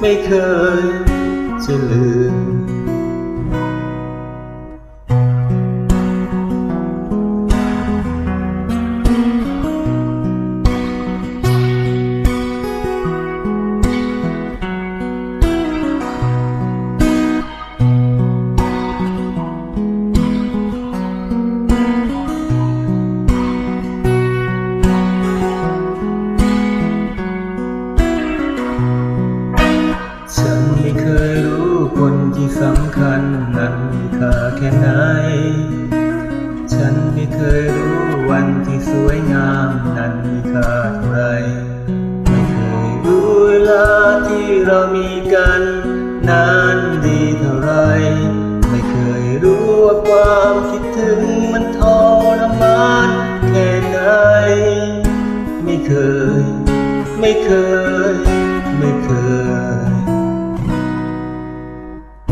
ไม่เคยจะลืม สำคัญนั้นมีค่าแค่ไหน ฉันไม่เคยรู้วันที่สวยงามนั้นมีค่าเท่าไร ไม่เคยรู้เวลาที่เรามีกันนั้นดีเท่าไร ไม่เคยรู้ว่าความคิดถึงมันทรมานแค่ไหน ไม่เคย ไม่เคย ไม่เคย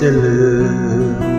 to lose.